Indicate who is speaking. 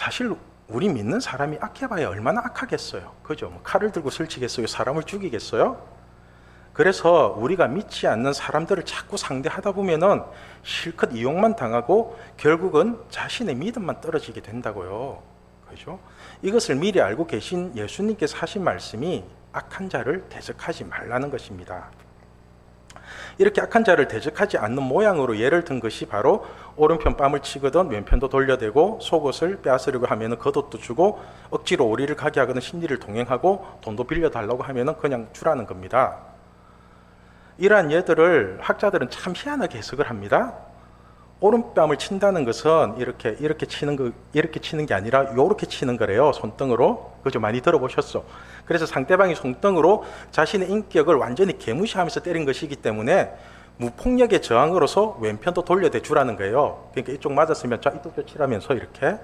Speaker 1: 사실 우리 믿는 사람이 악해봐야 얼마나 악하겠어요. 그죠? 뭐 칼을 들고 설치겠어요? 사람을 죽이겠어요? 그래서 우리가 믿지 않는 사람들을 자꾸 상대하다 보면은 실컷 이용만 당하고 결국은 자신의 믿음만 떨어지게 된다고요. 그죠? 이것을 미리 알고 계신 예수님께서 하신 말씀이 악한 자를 대적하지 말라는 것입니다. 이렇게 악한 자를 대적하지 않는 모양으로 예를 든 것이 바로 오른편 뺨을 치거든 왼편도 돌려대고 속옷을 빼앗으려고 하면은 겉옷도 주고 억지로 오리를 가게 하거든 심리를 동행하고 돈도 빌려달라고 하면은 그냥 주라는 겁니다. 이러한 예들을 학자들은 참 희한하게 해석을 합니다. 오른뺨을 친다는 것은 이렇게 이렇게 치는 거 이렇게 치는 게 아니라 요렇게 치는 거래요. 손등으로. 그죠? 많이 들어보셨어. 그래서 상대방이 손등으로 자신의 인격을 완전히 개무시하면서 때린 것이기 때문에 무폭력의 저항으로서 왼편도 돌려대 주라는 거예요. 그러니까 이쪽 맞았으면 자 이쪽도 치라면서 이렇게